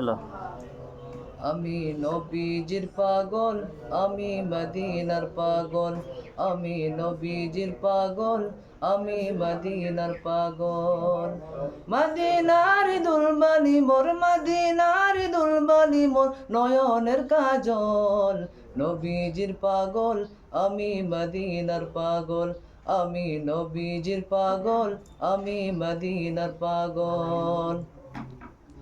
চলো। আমি নবীজির পাগল, আমি মদিনার পাগল, আমি নবীজির পাগল, আমি মদিনার পাগল। মদিনার দুলবানি মোর, মদিনার দুলবানি মোর নয়নের কাজল। নবীজির পাগল, আমি মদিনার পাগল, আমি নবীজির পাগল, আমি মদিনার পাগল।